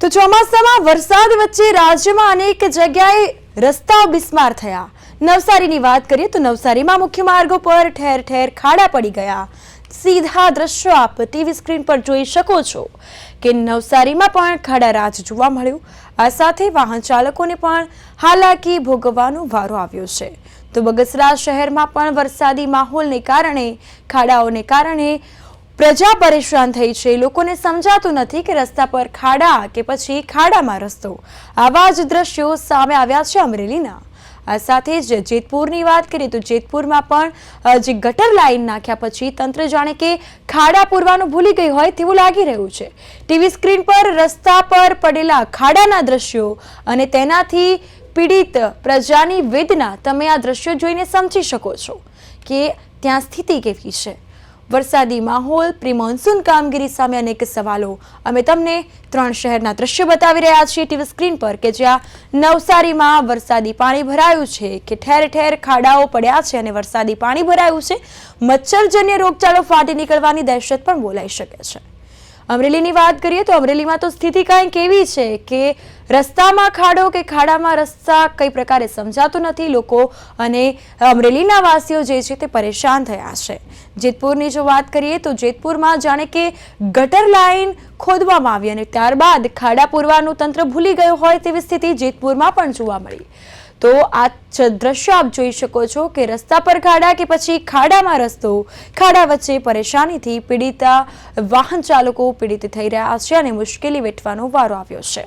તો ચોમાસામાં વરસાદ વચ્ચે રાજ્યમાં અનેક જગ્યાએ રસ્તાઓ બિસ્માર થયા. નવસારીની વાત કરીએ તો નવસારીમાં મુખ્ય માર્ગો પર ઠેર ઠેર ખાડા પડી ગયા. સીધા દ્રશ્યો આપ ટીવી સ્ક્રીન પર જોઈ શકો છો કે નવસારીમાં પણ ખાડા રાજ જોવા મળ્યું. આ સાથે વાહન ચાલકોને પણ હાલાકી ભોગવવાનો વારો આવ્યો છે. તો બગસરા શહેરમાં પણ વરસાદી માહોલને કારણે, ખાડાઓને કારણે પ્રજા પરેશાન થઈ છે. લોકોને સમજાતું નથી કે રસ્તા પર ખાડા કે પછી ખાડામાં રસ્તો. આવા જ દ્રશ્યો સામે આવ્યા છે અમરેલીના. આ સાથે જ જેતપુરની વાત કરીએ તો જેતપુરમાં પણ જે ગટર લાઈન નાખ્યા પછી તંત્ર જાણે કે ખાડા પૂરવાનું ભૂલી ગઈ હોય તેવું લાગી રહ્યું છે. ટીવી સ્ક્રીન પર રસ્તા પર પડેલા ખાડાના દ્રશ્યો અને તેનાથી પીડિત પ્રજાની વેદના તમે આ દ્રશ્યો જોઈને સમજી શકો છો કે ત્યાં સ્થિતિ કેવી છે. વરસાદી માહોલ, પ્રી મોન્સૂન કામગીરી સામે અનેક સવાલો. અમે તમને ત્રણ શહેરના દ્રશ્યો બતાવી રહ્યા છીએ ટીવી સ્ક્રીન પર કે જ્યાં નવસારીમાં વરસાદી પાણી ભરાયું છે, કે ઠેર ઠેર ખાડાઓ પડ્યા છે અને વરસાદી પાણી ભરાયું છે. મચ્છરજન્ય રોગચાળો ફાટી નીકળવાની દહેશત પણ બોલાઈ શકે છે. અમરેલીની વાત કરીએ તો અમરેલીમાં તો સ્થિતિ કાંઈ કેવી છે કે રસ્તામાં ખાડો કે ખાડામાં રસ્તા કઈ પ્રકારે સમજાતું નથી લોકો અને અમરેલીના વાસીઓ જે છે તે પરેશાન થયા છે. જેતપુરની જો વાત કરીએ તો જેતપુરમાં જાણે કે ગટર લાઈન ખોદવામાં આવી અને ત્યારબાદ ખાડા પૂરવાનું તંત્ર ભૂલી ગયું હોય તેવી સ્થિતિ જેતપુરમાં પણ જોવા મળી. તો આ દ્રશ્ય આપ જોઈ શકો છો કે રસ્તા પર ખાડા કે પછી ખાડામાં રસ્તો, ખાડા વચ્ચે પરેશાનીથી પીડિતા વાહન ચાલકો પીડિત થઈ રહ્યા છે અને મુશ્કેલી વેઠવાનો વારો આવ્યો છે.